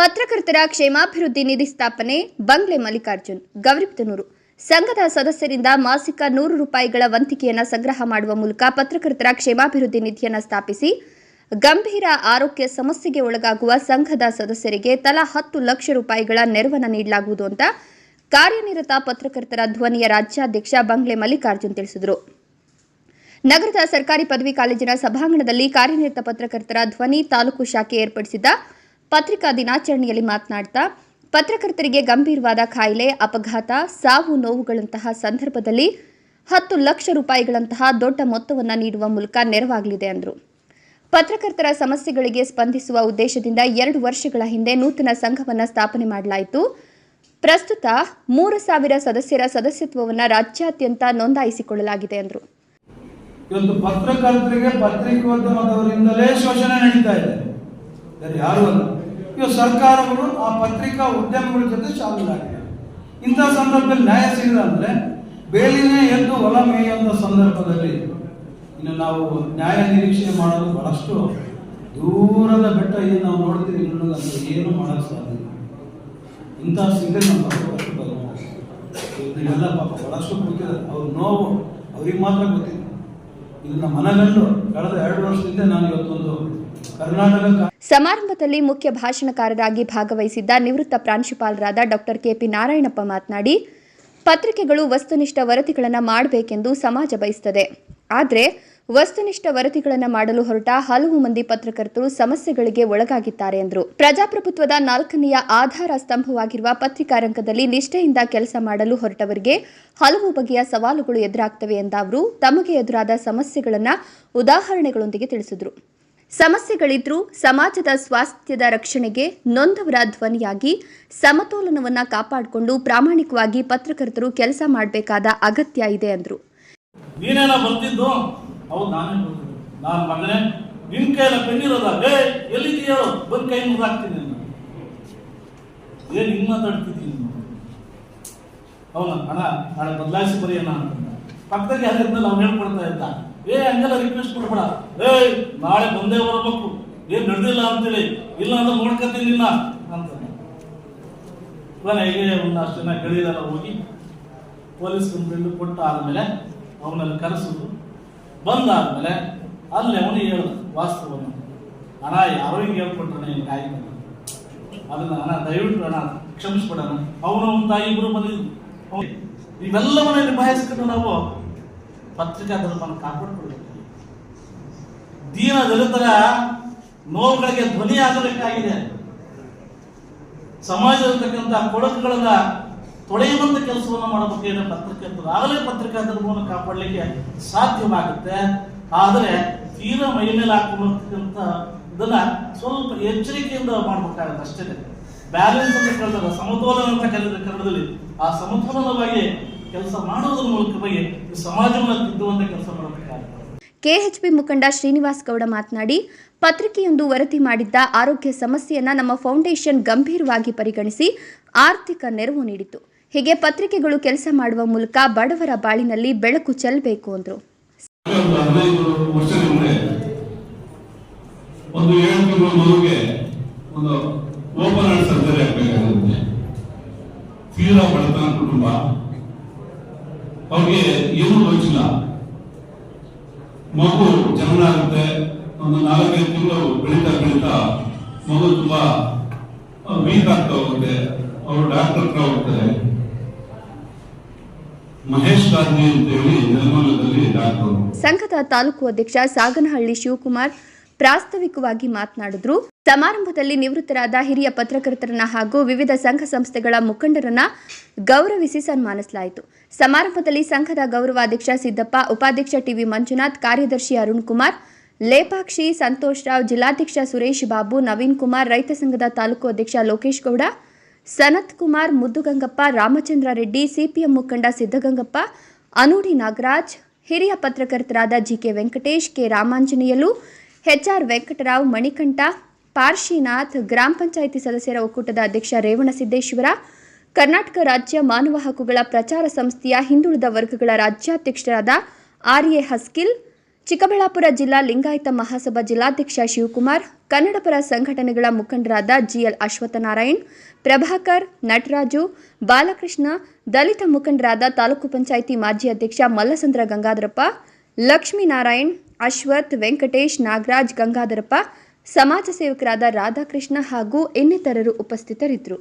ಪತ್ರಕರ್ತರ ಕ್ಷೇಮಾಭಿವೃದ್ಧಿ ನಿಧಿ ಸ್ಥಾಪನೆ, ಬಂಗ್ಲೆ ಮಲ್ಲಿಕಾರ್ಜುನ್ ಗೌರಿಬಿದನೂರು ಸಂಘದ ಸದಸ್ಯರಿಂದ ಮಾಸಿಕ ನೂರು ರೂಪಾಯಿಗಳ ವಂತಿಕೆಯನ್ನು ಸಂಗ್ರಹ ಮಾಡುವ ಮೂಲಕ ಪತ್ರಕರ್ತರ ಕ್ಷೇಮಾಭಿವೃದ್ಧಿ ನಿಧಿಯನ್ನು ಸ್ಥಾಪಿಸಿ, ಗಂಭೀರ ಆರೋಗ್ಯ ಸಮಸ್ಯೆಗೆ ಒಳಗಾಗುವ ಸಂಘದ ಸದಸ್ಯರಿಗೆ ತಲಾ ಹತ್ತು ಲಕ್ಷ ರೂಪಾಯಿಗಳ ನೆರವನ್ನು ನೀಡಲಾಗುವುದು ಅಂತ ಕಾರ್ಯನಿರತ ಪತ್ರಕರ್ತರ ಧ್ವನಿಯ ರಾಜ್ಯಾಧ್ಯಕ್ಷ ಬಂಗ್ಲೆ ಮಲ್ಲಿಕಾರ್ಜುನ್ ತಿಳಿಸಿದರು. ನಗರದ ಸರ್ಕಾರಿ ಪದವಿ ಕಾಲೇಜಿನ ಸಭಾಂಗಣದಲ್ಲಿ ಕಾರ್ಯನಿರತ ಪತ್ರಕರ್ತರ ಧ್ವನಿ ತಾಲೂಕು ಶಾಖೆ ಏರ್ಪಡಿಸಿದ್ದ ಪತ್ರಿಕಾ ದಿನಾಚರಣೆಯಲ್ಲಿ ಮಾತನಾಡ್ತಾ, ಪತ್ರಕರ್ತರಿಗೆ ಗಂಭೀರವಾದ ಕಾಯಿಲೆ, ಅಪಘಾತ, ಸಾವು ನೋವುಗಳಂತಹ ಸಂದರ್ಭದಲ್ಲಿ ಹತ್ತು ಲಕ್ಷ ರೂಪಾಯಿಗಳಂತಹ ದೊಡ್ಡ ಮೊತ್ತವನ್ನು ನೀಡುವ ಮೂಲಕ ನೆರವಾಗಲಿದೆ ಅಂದರು. ಪತ್ರಕರ್ತರ ಸಮಸ್ಯೆಗಳಿಗೆ ಸ್ಪಂದಿಸುವ ಉದ್ದೇಶದಿಂದ ಎರಡು ವರ್ಷಗಳ ಹಿಂದೆ ನೂತನ ಸಂಘವನ್ನು ಸ್ಥಾಪನೆ ಮಾಡಲಾಯಿತು. ಪ್ರಸ್ತುತ ಮೂರು ಸಾವಿರ ಸದಸ್ಯರ ಸದಸ್ಯತ್ವವನ್ನು ರಾಜ್ಯಾದ್ಯಂತ ನೋಂದಾಯಿಸಿಕೊಳ್ಳಲಾಗಿದೆ ಎಂದರು ಇವತ್ತು ಪತ್ರಕರ್ತರಿಗೆ ಪತ್ರಿಕೋದ್ಯಮದವರಿಂದಲೇ ಶೋಷಣೆ ನಡೀತಾ ಇದೆ. ಬೇರೆ ಯಾರು ಅಲ್ಲ. ಇವತ್ತು ಸರ್ಕಾರಗಳು ಆ ಪತ್ರಿಕಾ ಉದ್ಯಮಗಳ ಜೊತೆ ಶಾಮೀಲಾಗಿದೆ ಇಂಥ ಸಂದರ್ಭದಲ್ಲಿ ನ್ಯಾಯ ಸಿಗಲ್ಲ ಅಂದ್ರೆ ಬೇಲಿನೇ ಎದ್ದು ಹೊಲ ಮೇಯುವಂಥ ಸಂದರ್ಭದಲ್ಲಿ ಇನ್ನು ನಾವು ನ್ಯಾಯ ನಿರೀಕ್ಷೆ ಮಾಡೋದು ಬಹಳಷ್ಟು ದೂರದ ಬೆಟ್ಟ ಏನು ನಾವು ನೋಡ್ತೀವಿ ಅನ್ನೋದು ಏನು ಮಾಡೋಕ್ಕೆ ಸಾಧ್ಯ. ಇಂಥ ಸಿಗದೆ ನಮ್ಮ ಇವರಿಗೆಲ್ಲ ಪಾಪ ಬಹಳಷ್ಟು ಗೊತ್ತಿದೆ ಅವ್ರ ನೋವು ಅವ್ರಿಗೆ ಮಾತ್ರ ಗೊತ್ತಿದೆ ಇದನ್ನ ಮನಗಂಡು ಕಳೆದ ಎರಡು ವರ್ಷದಿಂದ ನಾನು ಇವತ್ತೊಂದು ಸಮಾರಂಭದಲ್ಲಿ ಮುಖ್ಯ ಭಾಷಣಕಾರರಾಗಿ ಭಾಗವಹಿಸಿದ್ದ ನಿವೃತ್ತ ಪ್ರಾಂಶುಪಾಲರಾದ ಡಾಕ್ಟರ್ ಕೆಪಿ ನಾರಾಯಣಪ್ಪ ಮಾತನಾಡಿ, ಪತ್ರಿಕೆಗಳು ವಸ್ತುನಿಷ್ಠ ವರದಿಗಳನ್ನು ಮಾಡಬೇಕೆಂದು ಸಮಾಜ ಬಯಸುತ್ತದೆ ಆದರೆ, ವಸ್ತುನಿಷ್ಠ ವರದಿಗಳನ್ನು ಮಾಡಲು ಹೊರಟ ಹಲವು ಮಂದಿ ಪತ್ರಕರ್ತರು ಸಮಸ್ಯೆಗಳಿಗೆ ಒಳಗಾಗಿದ್ದಾರೆ ಎಂದರು. ಪ್ರಜಾಪ್ರಭುತ್ವದ ನಾಲ್ಕನೆಯ ಆಧಾರ ಸ್ತಂಭವಾಗಿರುವ ಪತ್ರಿಕಾ ರಂಗದಲ್ಲಿ ನಿಷ್ಠೆಯಿಂದ ಕೆಲಸ ಮಾಡಲು ಹೊರಟವರಿಗೆ ಹಲವು ಬಗೆಯ ಸವಾಲುಗಳು ಎದುರಾಗ್ತವೆ ಎಂದ ಅವರು, ತಮಗೆ ಎದುರಾದ ಸಮಸ್ಯೆಗಳನ್ನು ಉದಾಹರಣೆಗಳೊಂದಿಗೆ ತಿಳಿಸಿದರು. ಸಮಸ್ಯೆಗಳಿದ್ರೂ ಸಮಾಜದ ಸ್ವಾಸ್ಥ್ಯದ ರಕ್ಷಣೆಗೆ ನೊಂದವರ ಧ್ವನಿಯಾಗಿ ಸಮತೋಲನವನ್ನ ಕಾಪಾಡಿಕೊಂಡು ಪ್ರಾಮಾಣಿಕವಾಗಿ ಪತ್ರಕರ್ತರು ಕೆಲಸ ಮಾಡಬೇಕಾದ ಅಗತ್ಯ ಇದೆ ಅಂದರು. ಅವನ ಅಣ್ಣ, ನಾಳೆ ಬದಲಾಯಿಸಿ ಬರೆಯೋಣ ಪಕ್ಕದಲ್ಲಿ ಅದರಿಂದ ಅವ್ನು ಹೇಳ್ಕೊಡ್ತಾ ಇದ್ದ? ಏ, ಹಂಗೆಲ್ಲ ರಿಕ್ವೆಸ್ಟ್ ಕೊಡ್ಬೇಡ. ಏಯ್, ನಾಳೆ ಬಂದೇ ಬರಬೇಕು. ಏನ್ ನಡೆದಿಲ್ಲ ಅಂತೇಳಿ. ಇಲ್ಲ ಅಂದ್ರೆ ನೋಡ್ಕೊತೀನಿ ಅಂತ ಅಂತ. ಕೊನೆಗೆ ಒಂದಷ್ಟು ಜನ ಗೆಳೆಯರೆಲ್ಲ ಹೋಗಿ ಪೊಲೀಸ್ ಕಂಪ್ಲೇಂಟ್ ಕೊಟ್ಟ ಆದ್ಮೇಲೆ ಅವನಲ್ಲಿ ಕರೆಸಿದ್ರು ಬಂದಾದ್ಮೇಲೆ ಅಲ್ಲಿ ಅವನು ಹೇಳ್ದ ವಾಸ್ತವವನ್ನು. ಅಣ್ಣ, ಯಾರೋ ಹಿಂಗೆ ಹೇಳ್ಕೊಟ್ರಣ ಹಿಂಗೆ ಆಯ್ತು ಅದನ್ನ ಅಣ್ಣ, ದಯವಿಟ್ಟು ಅಣ್ಣ, ಕ್ಷಮಿಸ್ಬಿಡೋಣ. ಅವನು, ಅವನ ತಾಯಿ ಇಬ್ಬರು ಬಂದಿದ್ರು. ಇವೆಲ್ಲವನ್ನ ನಿಭಾಯಿಸ್ಕೊಂಡು ನಾವು ಪತ್ರಿಕಾ ಧರ್ಮವನ್ನು ಕಾಪಾಡಿಕೊಳ್ಳಬೇಕು ದೀನ ದಲಿತರ ನೋವುಗಳಿಗೆ ಧ್ವನಿ ಆಗಬೇಕಾಗಿದೆ ಸಮಾಜದಲ್ಲಿರ್ತಕ್ಕಂಥ ಕೊಡಕುಗಳನ್ನ ತೊಳೆಯುವಂತ ಕೆಲಸವನ್ನು ಮಾಡಬೇಕಾಗಿದೆ ಪತ್ರಿಕೆ ಆಗಲೇ ಪತ್ರಿಕಾ ಧರ್ಮವನ್ನು ಕಾಪಾಡಲಿಕ್ಕೆ ಸಾಧ್ಯವಾಗುತ್ತೆ. ಆದರೆ ತೀರ ಮೈ ಮೇಲೆ ಹಾಕೊಂಬರ್ತಕ್ಕಂಥ ಇದನ್ನ ಸ್ವಲ್ಪ ಎಚ್ಚರಿಕೆಯಿಂದ ಮಾಡಬೇಕಾಗುತ್ತೆ ಅಷ್ಟೇ. ಬ್ಯಾಲೆನ್ಸ್ ಅಂತ ಕರೆದಾಗ ಸಮತೋಲನ ಅಂತ ಕರೆದ ಕನ್ನಡದಲ್ಲಿ ಆ ಸಮತೋಲನವಾಗಿ ಕೆಲಸ ಮಾಡುವುದರ ಮೂಲಕವಾಗಿ ಸಮಾಜವನ್ನು ತಿದ್ದುವಂತ ಕೆಲಸ ಮಾಡಬೇಕಾಗುತ್ತೆ ಕೆಎಚ್ಪಿ ಮುಖಂಡ ಶ್ರೀನಿವಾಸ್ ಗೌಡ ಮಾತನಾಡಿ ಪತ್ರಿಕೆಯೊಂದು ವರದಿ ಮಾಡಿದ್ದ ಆರೋಗ್ಯ ಸಮಸ್ಯೆಯನ್ನ ನಮ್ಮ ಫೌಂಡೇಶನ್ ಗಂಭೀರವಾಗಿ ಪರಿಗಣಿಸಿ ಆರ್ಥಿಕ ನೆರವು ನೀಡಿತು ಹೀಗೆ ಪತ್ರಿಕೆಗಳು ಕೆಲಸ ಮಾಡುವ ಮೂಲಕ ಬಡವರ ಬಾಳಿನಲ್ಲಿ ಬೆಳಕು ಚೆಲ್ಲಬೇಕು ಅಂದರು. ಒಂದು ಹದಿನೈದು ವರ್ಷದ ಮುಂದೆ ಒಂದು ಏಳು ತಿಂಗಳ ಮಗುಗೆ ಒಂದು ಓಪನ್ ಹಾರ್ಟ್ ಸರ್ಜರಿ ಆಗ್ಬೇಕಾಗುತ್ತೆ. ತೀರಾ ಬಡತನ ಕುಟುಂಬ. ಅವ್ರಿಗೆ ಏನೂ ಗೊತ್ತಿಲ್ಲ ಮಗು ಜನನ ಆಗುತ್ತೆ. ಒಂದು ನಾಲ್ಕೈದು ತಿಂಗಳು ಬೆಳೀತಾ ಬೆಳೀತಾ ಮಗು ತುಂಬಾ ವೀಕ್ ಆಗ್ತಾ ಹೋಗುತ್ತೆ. ಅವರು ಡಾಕ್ಟರ್ ಹತ್ರ ಹೋಗ್ತಾರೆ. ಸಂಘದ ತಾಲೂಕು ಅಧ್ಯಕ್ಷ ಸಾಗನಹಳ್ಳಿ ಶಿವಕುಮಾರ್ ಪ್ರಾಸ್ತಾವಿಕವಾಗಿ ಮಾತನಾಡಿದ್ರು. ಸಮಾರಂಭದಲ್ಲಿ ನಿವೃತ್ತರಾದ ಹಿರಿಯ ಪತ್ರಕರ್ತರನ್ನ ಹಾಗೂ ವಿವಿಧ ಸಂಘ ಸಂಸ್ಥೆಗಳ ಮುಖಂಡರನ್ನ ಗೌರವಿಸಿ ಸನ್ಮಾನಿಸಲಾಯಿತು. ಸಮಾರಂಭದಲ್ಲಿ ಸಂಘದ ಗೌರವಾಧ್ಯಕ್ಷ ಸಿದ್ದಪ್ಪ, ಉಪಾಧ್ಯಕ್ಷ ಟಿವಿ ಮಂಜುನಾಥ್, ಕಾರ್ಯದರ್ಶಿ ಅರುಣ್ ಕುಮಾರ್, ಲೇಪಾಕ್ಷಿ ಸಂತೋಷ್ ರಾವ್, ಜಿಲ್ಲಾಧ್ಯಕ್ಷ ಸುರೇಶ್ ಬಾಬು, ನವೀನ್ ಕುಮಾರ್, ರೈತ ಸಂಘದ ತಾಲೂಕು ಅಧ್ಯಕ್ಷ ಲೋಕೇಶ್ ಗೌಡ, ಸನತ್ ಕುಮಾರ್, ಮುದ್ದುಗಂಗಪ್ಪ, ರಾಮಚಂದ್ರ ರೆಡ್ಡಿ, ಸಿಪಿಎಂ ಮುಖಂಡ ಸಿದ್ದಗಂಗಪ್ಪ, ಅನೂಡಿ ನಾಗರಾಜ್, ಹಿರಿಯ ಪತ್ರಕರ್ತರಾದ G K Venkatesh, K Ramanjaneyalu H R Venkata Rao, Manikanta Parshinath ಗ್ರಾಮ ಪಂಚಾಯಿತಿ ಸದಸ್ಯರ ಒಕ್ಕೂಟದ ಅಧ್ಯಕ್ಷ ರೇವಣಸಿದ್ದೇಶ್ವರ ಕರ್ನಾಟಕ ರಾಜ್ಯ ಮಾನವ ಹಕ್ಕುಗಳ ಪ್ರಚಾರ ಸಂಸ್ಥೆಯ ಹಿಂದುಳಿದ ವರ್ಗಗಳ ರಾಜ್ಯಾಧ್ಯಕ್ಷರಾದ ಆರ್ ಎ ಹಸ್ಕಿಲ್, ಚಿಕ್ಕಬಳ್ಳಾಪುರ ಜಿಲ್ಲಾ ಲಿಂಗಾಯತ ಮಹಾಸಭಾ ಜಿಲ್ಲಾಧ್ಯಕ್ಷ ಶಿವಕುಮಾರ್ ಕನ್ನಡಪರ ಸಂಘಟನೆಗಳ ಮುಖಂಡರಾದ ಜಿಎಲ್ ಅಶ್ವತ್ಥನಾರಾಯಣ್, ಪ್ರಭಾಕರ್, ನಟರಾಜು, ಬಾಲಕೃಷ್ಣ, ದಲಿತ ಮುಖಂಡರಾದ ತಾಲೂಕು ಪಂಚಾಯಿತಿ ಮಾಜಿ ಅಧ್ಯಕ್ಷ ಮಲ್ಲಸಂದ್ರ ಗಂಗಾಧರಪ್ಪ, ಲಕ್ಷ್ಮೀನಾರಾಯಣ್, ಅಶ್ವಥ್ ವೆಂಕಟೇಶ್ ನಾಗರಾಜ್ ಗಂಗಾಧರಪ್ಪ ಸಮಾಜ ಸೇವಕರಾದ ರಾಧಾಕೃಷ್ಣ ಹಾಗೂ ಇನ್ನಿತರರು ಉಪಸ್ಥಿತರಿದ್ದರು.